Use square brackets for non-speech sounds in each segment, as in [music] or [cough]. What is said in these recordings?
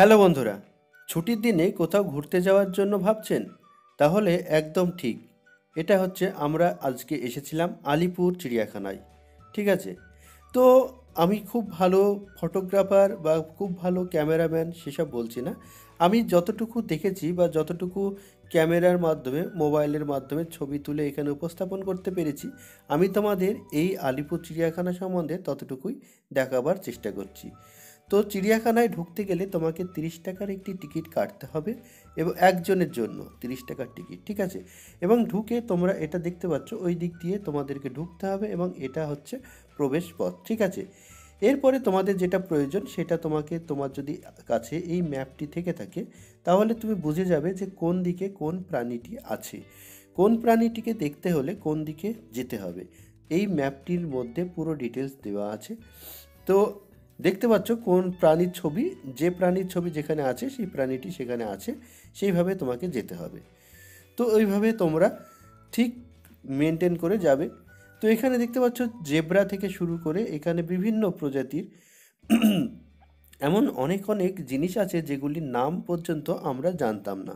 Hello বন্ধুরা, ছুটির দিনে কোথাও ঘুরতে যাওয়ার জন্য ভাবছেন? তাহলে একদম ঠিক। এটা হচ্ছে আমরা আজকে এসেছিলাম আলিপুর চিড়িয়াখানায়, ঠিক আছে? তো আমি খুব ভালো ফটোগ্রাফার বা খুব ভালো ক্যামেরাম্যান সেসব বলছি না। আমি যতটুকু দেখেছি বা যতটুকু ক্যামেরার মাধ্যমে, মোবাইলের মাধ্যমে ছবি তুলে এখানে উপস্থাপন করতে পেরেছি, আমি তোমাদের এই আলিপুর চিড়িয়াখানা সম্বন্ধে ততটুকুই দেখাবার চেষ্টা করছি। তো চিড়িয়াখানায় ঢুকতে গেলে তোমাকে তিরিশ টাকার একটি টিকিট কাটতে হবে এবং একজনের জন্য তিরিশ টাকার টিকিট, ঠিক আছে? এবং ঢুকে তোমরা এটা দেখতে পাচ্ছ, ওই দিক দিয়ে তোমাদেরকে ঢুকতে হবে এবং এটা হচ্ছে প্রবেশ পথ, ঠিক আছে? এরপরে তোমাদের যেটা প্রয়োজন সেটা তোমাকে, তোমার যদি কাছে এই ম্যাপটি থেকে থাকে, তাহলে তুমি বুঝে যাবে যে কোন দিকে কোন প্রাণীটি আছে। কোন প্রাণীটিকে দেখতে হলে কোন দিকে যেতে হবে। এই ম্যাপটির মধ্যে পুরো ডিটেলস দেওয়া আছে। তো দেখতে পাচ্ছ কোন প্রাণীর ছবি, যে প্রাণীর ছবি যেখানে আছে, সেই প্রাণীটি সেখানে আছে, সেইভাবে তোমাকে যেতে হবে। তো ওইভাবে তোমরা ঠিক মেনটেন করে যাবে। তো এখানে দেখতে পাচ্ছ জেব্রা থেকে শুরু করে এখানে বিভিন্ন প্রজাতির [clears throat] এমন অনেক অনেক জিনিস আছে যেগুলির নাম পর্যন্ত আমরা জানতাম না।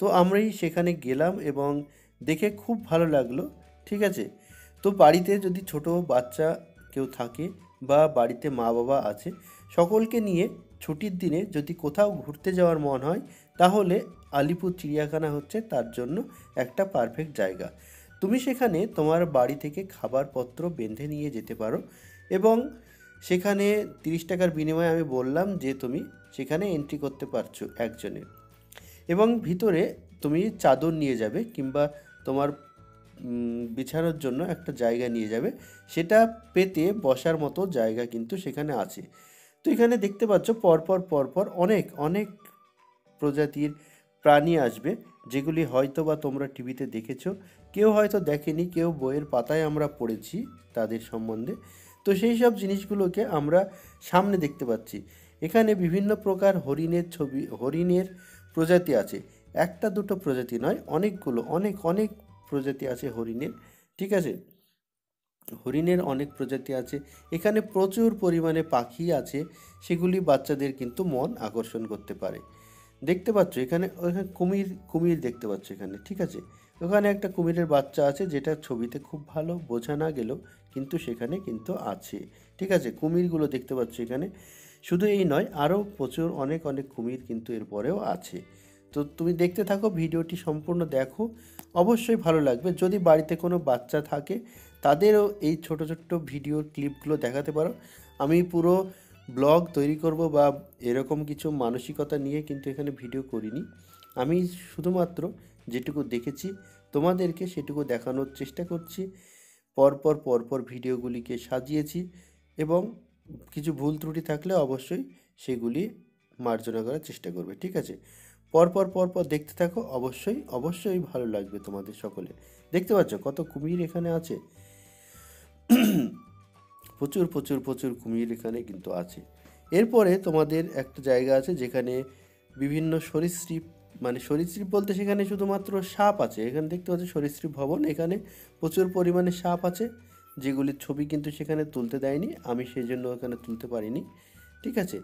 তো আমরাই সেখানে গেলাম এবং দেখে খুব ভালো লাগল, ঠিক আছে? তো বাড়িতে যদি ছোট বাচ্চা কেউ থাকে বা বাড়িতে মা বাবা আছে, সকলকে নিয়ে ছুটির দিনে যদি কোথাও ঘুরতে যাওয়ার মন হয়, তাহলে আলিপুর চিড়িয়াখানা হচ্ছে তার জন্য একটা পারফেক্ট জায়গা। তুমি সেখানে তোমার বাড়ি থেকে খাবারপত্র বেঁধে নিয়ে যেতে পারো এবং সেখানে তিরিশ টাকার বিনিময়ে আমি বললাম যে তুমি সেখানে এন্ট্রি করতে পারছ একজনের। এবং ভিতরে তুমি চাদর নিয়ে যাবে কিংবা তোমার বিছানোর জন্য একটা জায়গা নিয়ে যাবে। সেটা পেতে বসার মতো জায়গা কিন্তু সেখানে আছে। তো এখানে দেখতে পাচ্ছ পরপর পরপর অনেক অনেক প্রজাতির প্রাণী আসবে, যেগুলি হয়তো বা তোমরা টিভিতে দেখেছ। কেউ হয়তো দেখেনি, কেউ বইয়ের পাতায় আমরা পড়েছি তাদের সম্বন্ধে। তো সেই সব জিনিসগুলোকে আমরা সামনে দেখতে পাচ্ছি। এখানে বিভিন্ন প্রকার হরিণের ছবি, হরিণের প্রজাতি আছে। একটা দুটো প্রজাতি নয়, অনেকগুলো, অনেক অনেক প্রজাতি আছে হরিণের, ঠিক আছে? হরিণের অনেক প্রজাতি আছে। এখানে প্রচুর পরিমাণে পাখি আছে, সেগুলি বাচ্চাদের কিন্তু মন আকর্ষণ করতে পারে। দেখতে পাচ্ছ, এখানে, ওখানে কুমির কুমির দেখতে পাচ্ছ এখানে, ঠিক আছে? ওখানে একটা কুমিরের বাচ্চা আছে, যেটা ছবিতে খুব ভালো বোঝা না গেলেও কিন্তু সেখানে কিন্তু আছে, ঠিক আছে? কুমিরগুলো দেখতে পাচ্ছ এখানে। শুধু এই নয়, আরও প্রচুর অনেক অনেক কুমির কিন্তু এরপরেও আছে। তো তুমি দেখতে থাকো, ভিডিওটি সম্পূর্ণ দেখো। অবশ্যই ভালো লাগবে। যদি বাড়িতে কোনো বাচ্চা থাকে, তাদেরও এই ছোট ছোট্ট ভিডিওর ক্লিপগুলো দেখাতে পারো। আমি পুরো ব্লগ তৈরি করব বা এরকম কিছু মানসিকতা নিয়ে কিন্তু এখানে ভিডিও করিনি। আমি শুধুমাত্র যেটুকু দেখেছি, তোমাদেরকে সেটুকু দেখানোর চেষ্টা করছি। পরপর পরপর ভিডিওগুলিকে সাজিয়েছি এবং কিছু ভুল ত্রুটি থাকলে অবশ্যই সেগুলি মার্জনা করার চেষ্টা করবে, ঠিক আছে? পরপর পরপর দেখতে থাকো। অবশ্যই অবশ্যই ভালো লাগবে তোমাদের সকলে। দেখতে পাচ্ছ কত কুমির এখানে আছে? প্রচুর প্রচুর প্রচুর কুমির এখানে কিন্তু আছে। এরপরে তোমাদের একটা জায়গা আছে যেখানে বিভিন্ন সরীসৃপ মানে সরীসৃপ বলতে সেখানে শুধুমাত্র সাপ আছে। এখানে দেখতে পাচ্ছ সরীসৃপ ভবন, এখানে প্রচুর পরিমাণে সাপ আছে। যেগুলির ছবি কিন্তু সেখানে তুলতে দেয়নি। আমি সেই জন্য ওখানে তুলতে পারিনি। ঠিক আছে?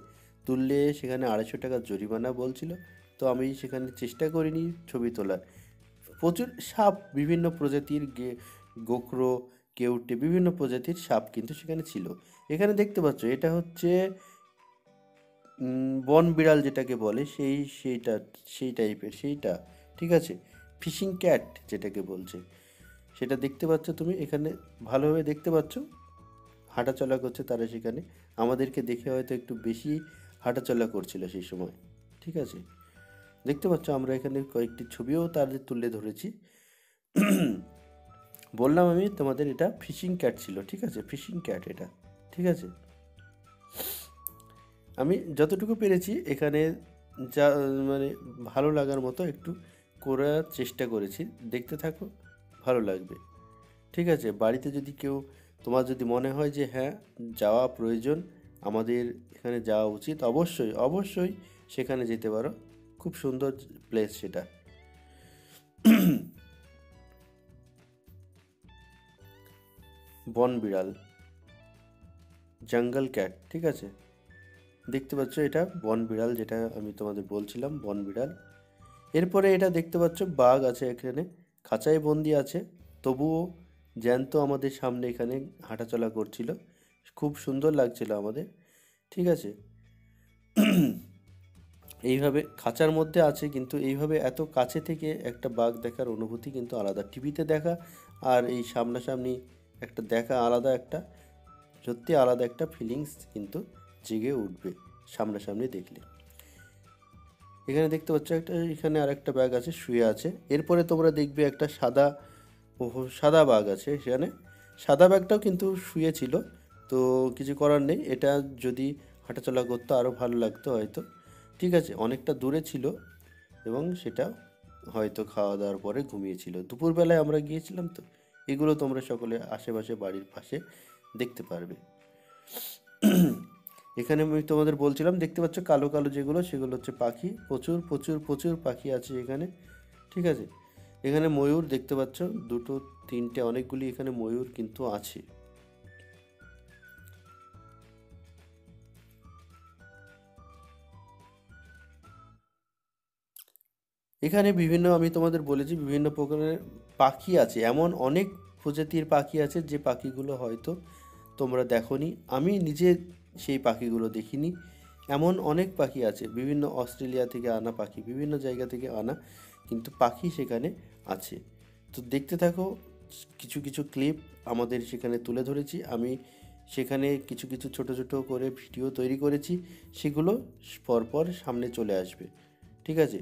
তুললে সেখানে আড়াইশো টাকা জরিমানা বলছিল। তো আমি সেখানে চেষ্টা করিনি ছবি তোলার। প্রচুর সাপ, বিভিন্ন প্রজাতির গে, গোখরো, কেউটে বিভিন্ন প্রজাতির সাপ কিন্তু সেখানে ছিল। এখানে দেখতে পাচ্ছ, এটা হচ্ছে বন বিড়াল যেটাকে বলে, সেই, সেইটা, সেই টাইপের সেইটা, ঠিক আছে? ফিশিং ক্যাট যেটাকে বলছে। সেটা দেখতে পাচ্ছ তুমি, এখানে ভালোভাবে দেখতে পাচ্ছ। হাঁটাচলা করছে তারা সেখানে। আমাদেরকে দেখে হয়তো একটু বেশি হাঁটাচলা করছিল সেই সময়, ঠিক আছে? দেখতে পাচ্ছ, আমরা এখানে কয়েকটি ছবিও তাদের তুলে ধরেছি। বললাম আমি, তোমাদের এটা ফিশিং ক্যাট ছিল, ঠিক আছে? ফিশিং ক্যাট এটা, ঠিক আছে? আমি যতটুকু পেরেছি, এখানে যা মানে ভালো লাগার মতো একটু করার চেষ্টা করেছি। দেখতে থাকো, ভালো লাগবে। ঠিক আছে, বাড়িতে যদি কেউ, তোমার যদি মনে হয় যে হ্যাঁ যাওয়া প্রয়োজন, আমাদের এখানে যাওয়া উচিত, অবশ্যই অবশ্যই সেখানে যেতে পারো। খুব সুন্দর প্লেস সেটা। বন বিড়াল। জঙ্গল ক্যাট ঠিক আছে? দেখতে পাচ্ছ এটা বন বিড়াল যেটা আমি তোমাদের বলছিলাম, বন বিড়াল। এরপরে এটা দেখতে পাচ্ছ বাঘ আছে এখানে, খাঁচায় বন্দি আছে, তবুও জ্যান্ত আমাদের সামনে এখানে হাঁটাচলা করছিল। খুব সুন্দর লাগছিল আমাদের, ঠিক আছে? এইভাবে খাঁচার মধ্যে আছে, কিন্তু এইভাবে এত কাছে থেকে একটা বাঘ দেখার অনুভূতি কিন্তু আলাদা। টিভিতে দেখা আর এই সামনাসামনি একটা দেখা আলাদা একটা, সত্যি আলাদা একটা ফিলিংস কিন্তু জেগে উঠবে সামনাসামনি দেখলে। এখানে দেখতে পাচ্ছ একটা, এখানে আর একটা ব্যাগ আছে, শুয়ে আছে। এরপরে তোমরা দেখবে একটা সাদা সাদা বাঘ আছে সেখানে। সাদা ব্যাগটাও কিন্তু শুয়ে ছিল, তো কিছু করার নেই। এটা যদি হাঁটাচলা করতো আরও ভালো লাগতো হয়তো। ঠিক আছে, অনেকটা দূরে ছিল এবং সেটা হয়তো খাওয়া দাওয়ার পরে ঘুমিয়েছিল। দুপুরবেলায় আমরা গিয়েছিলাম তো, এগুলো তোমরা সকলে আশেপাশে বাড়ির পাশে দেখতে পারবে। এখানে আমি তোমাদের বলছিলাম, দেখতে পাচ্ছ কালো কালো যেগুলো, সেগুলো হচ্ছে পাখি, প্রচুর প্রচুর প্রচুর পাখি আছে এখানে, ঠিক আছে? এখানে ময়ূর দেখতে পাচ্ছ, দুটো, তিনটে, অনেকগুলি এখানে ময়ূর কিন্তু আছে। এখানে বিভিন্ন, আমি তোমাদের বলেছি বিভিন্ন প্রকারের পাখি আছে। এমন অনেক প্রজাতির পাখি আছে যে পাখিগুলো হয়তো তোমরা দেখোনি। আমি নিজে সেই পাখিগুলো দেখিনি। এমন অনেক পাখি আছে, বিভিন্ন অস্ট্রেলিয়া থেকে আনা পাখি, বিভিন্ন জায়গা থেকে আনা কিন্তু পাখি সেখানে আছে। তো দেখতে থাকো, কিছু কিছু ক্লিপ আমাদের সেখানে তুলে ধরেছি। আমি সেখানে কিছু কিছু ছোট ছোট করে ভিডিও তৈরি করেছি। সেগুলো পরপর সামনে চলে আসবে। ঠিক আছে?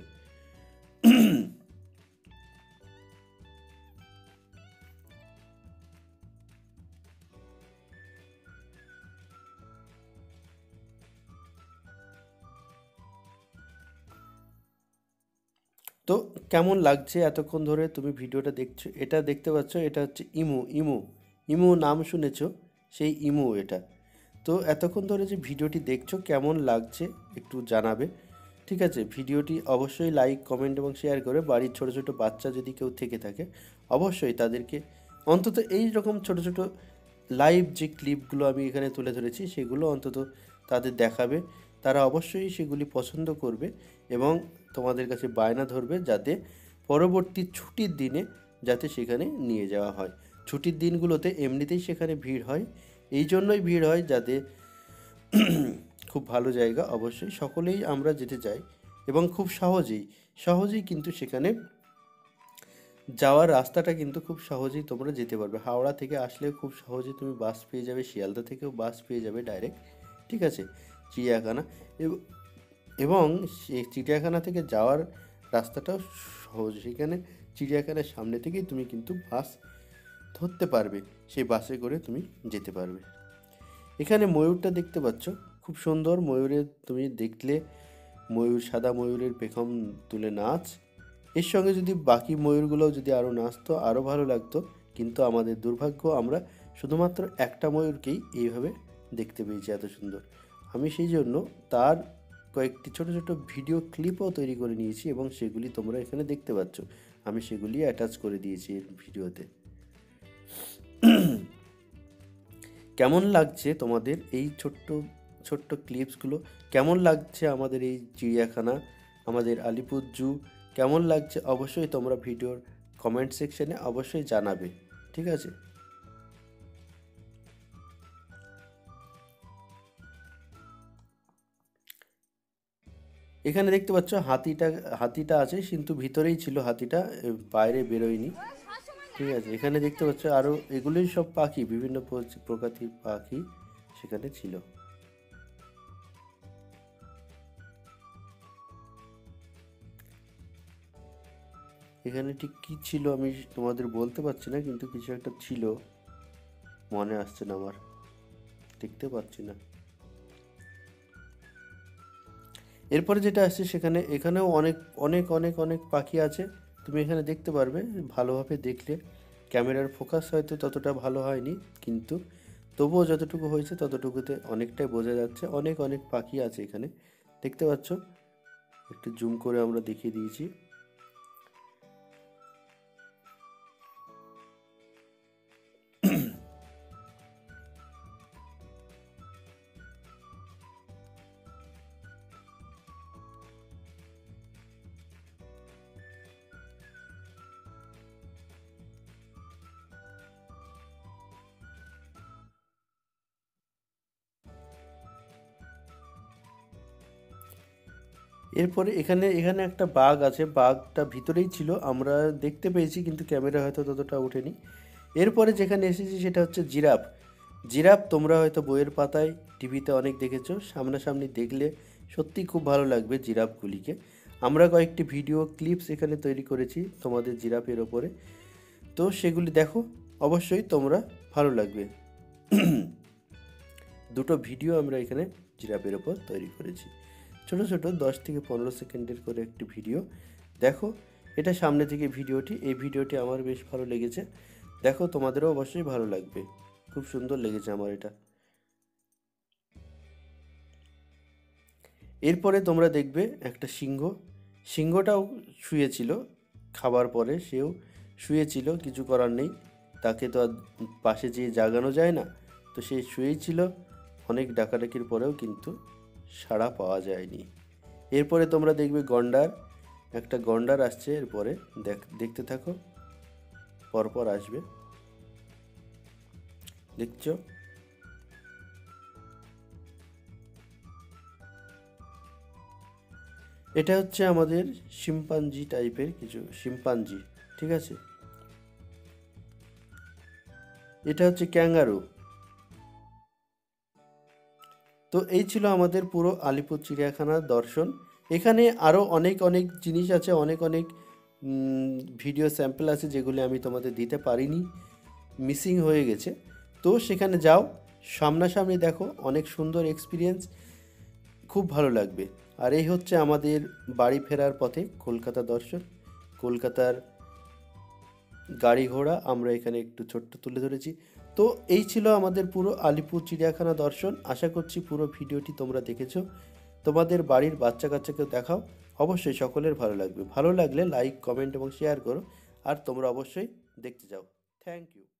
তো কেমন লাগছে এতক্ষণ ধরে তুমি ভিডিওটা দেখছ? এটা দেখতে পাচ্ছ, এটা হচ্ছে ইমু ইমু ইমু নাম শুনেছো? সেই ইমু এটা। তো এতক্ষণ ধরে যে ভিডিওটি দেখছ, কেমন লাগছে একটু জানাবে। ঠিক আছে, ভিডিওটি অবশ্যই লাইক কমেন্ট এবং শেয়ার করে বাড়ির ছোট ছোট বাচ্চা যদি কেউ থেকে থাকে, অবশ্যই তাদেরকে অন্তত এই রকম ছোট ছোট লাইভ যে ক্লিপগুলো আমি এখানে তুলে ধরেছি, সেগুলো অন্তত তাদের দেখাবে। তারা অবশ্যই সেগুলি পছন্দ করবে এবং তোমাদের কাছে বায়না ধরবে যাতে পরবর্তী ছুটির দিনে যাতে সেখানে নিয়ে যাওয়া হয়। ছুটির দিনগুলোতে এমনিতেই সেখানে ভিড় হয়, এই জন্যই ভিড় হয় যাতে খুব ভালো জায়গা অবশ্যই। সকলেই আমরা যেতে চাই এবং খুব সহজেই সহজেই কিন্তু সেখানে যাওয়ার রাস্তাটা কিন্তু খুব সহজেই তোমরা যেতে পারবে। হাওড়া থেকে আসলে খুব সহজেই তুমি বাস পেয়ে যাবে, শিয়ালদা থেকেও বাস পেয়ে যাবে ডাইরেক্ট ঠিক আছে? চিড়িয়াখানা। এবং চিড়িয়াখানা থেকে যাওয়ার রাস্তাটাও সহজ। সেখানে চিড়িয়াখানার সামনে থেকেই তুমি কিন্তু বাস ধরতে পারবে। সেই বাসে করে তুমি যেতে পারবে। এখানে ময়ূরটা দেখতে পাচ্ছ। খুব সুন্দর। ময়ূরের তুমি দেখলে ময়ূর, সাদা ময়ূরের পেখম তুলে নাচ। এর সঙ্গে যদি বাকি ময়ূরগুলোও যদি আরও নাচতো আরও ভালো লাগতো। কিন্তু আমাদের দুর্ভাগ্য, আমরা শুধুমাত্র একটা ময়ূরকেই এইভাবে দেখতে পেয়েছি এত সুন্দর। আমি সেই জন্য তার কয়েকটি ছোট ছোট ভিডিও ক্লিপও তৈরি করে নিয়েছি এবং সেগুলি তোমরা এখানে দেখতে পাচ্ছ। আমি সেগুলি অ্যাটাচ করে দিয়েছি এর ভিডিওতে। কেমন লাগছে তোমাদের এই ছোট্ট ছোট্ট ক্লিপসগুলো। কেমন লাগছে আমাদের এই চিড়িয়াখানা, আমাদের আলিপুর জু? কেমন লাগছে অবশ্যই তোমরা ভিডিওর কমেন্ট সেকশনে অবশ্যই জানাবে, ঠিক আছে? এখানে দেখতে পাচ্ছ হাতিটা হাতিটা আছে, কিন্তু ভিতরেই ছিল হাতিটা বাইরে বেরোয়নি, ঠিক আছে? এখানে দেখতে পাচ্ছ আরও এগুলোই সব পাখি, বিভিন্ন প্রজ- প্রজাতির পাখি সেখানে ছিল। এখানে ঠিক কী ছিল আমি তোমাদের বলতে পারছি না, কিন্তু কিছু একটা ছিল। মনে আসছে না আমার। দেখতে পাচ্ছি না। এরপরে যেটা আসছে সেখানে, এখানেও অনেক অনেক অনেক অনেক পাখি আছে। তুমি এখানে দেখতে পারবে, ভালোভাবে দেখলে। ক্যামেরার ফোকাস হয়তো ততটা ভালো হয়নি, কিন্তু তবুও যতটুকু হয়েছে ততটুকুতে অনেকটাই বোঝা যাচ্ছে। অনেক অনেক পাখি আছে এখানে। দেখতে পাচ্ছ? একটু জুম করে আমরা দেখিয়ে দিয়েছি। এরপরে এখানে এখানে একটা বাঘ আছে। বাঘটা ভিতরেই ছিল। আমরা দেখতে পেয়েছি, কিন্তু ক্যামেরা হয়তো ততটা ওঠেনি। এরপরে যেখানে এসেছি সেটা হচ্ছে জিরাফ। জিরাফ তোমরা হয়তো বইয়ের পাতায়, টিভিতে অনেক দেখেছ। সামনাসামনি দেখলে সত্যি খুব ভালো লাগবে জিরাফগুলিকে। আমরা কয়েকটি ভিডিও ক্লিপস এখানে তৈরি করেছি তোমাদের জিরাফের ওপরে। তো সেগুলি দেখো। অবশ্যই তোমরা ভালো লাগবে। দুটো ভিডিও আমরা এখানে জিরাফের ওপর তৈরি করেছি। ছোট ছোট দশ থেকে পনেরো সেকেন্ডের করে একটি ভিডিও। দেখো, এটা সামনে থেকে ভিডিওটি, এই ভিডিওটি আমার বেশ ভালো লেগেছে। দেখো, তোমাদেরও অবশ্যই ভালো লাগবে। খুব সুন্দর লেগেছে আমার এটা। এরপরে তোমরা দেখবে একটা সিংহ। সিংহটাও শুয়েছিল, খাবার পরে সেও শুয়েছিল, কিছু করার নেই। তাকে তো আর পাশে যেয়ে জাগানো যায় না। তো সে শুয়েই ছিল, অনেক ডাকাডাকির পরেও কিন্তু সাড়া পাওয়া যায়নি। এরপরে তোমরা দেখবে গন্ডার, একটা গন্ডার আসছে, এরপরে দেখ, দেখতে থাকো, পরপর আসবে। দেখছ? এটা হচ্ছে আমাদের শিম্পাঞ্জি টাইপের কিছু, শিম্পাঞ্জি, ঠিক আছে? এটা হচ্ছে ক্যাঙ্গারু। তো এই ছিল আমাদের পুরো আলিপুর চিড়িয়াখানার দর্শন। এখানে আরও অনেক অনেক জিনিস আছে, অনেক অনেক ভিডিও স্যাম্পল আছে যেগুলি আমি তোমাদের দিতে পারিনি। মিসিং হয়ে গেছে। তো সেখানে যাও, সামনাসামনি দেখো, অনেক সুন্দর এক্সপিরিয়েন্স খুব ভালো লাগবে। আর এই হচ্ছে আমাদের বাড়ি ফেরার পথে কলকাতা দর্শন। কলকাতার গাড়ি ঘোড়া আমরা এখানে একটু ছোট্ট তুলে ধরেছি। তো এই ছিল আমাদের পুরো আলিপুর চিড়িয়াখানা দর্শন। আশা করছি পুরো ভিডিওটি তোমরা দেখেছ। তোমাদের বাড়ির বাচ্চা কাচ্চাকেও দেখাও। অবশ্যই সকলের ভালো লাগবে। ভালো লাগলে লাইক কমেন্ট এবং শেয়ার করো। আর তোমরা অবশ্যই দেখতে যাও। Thank you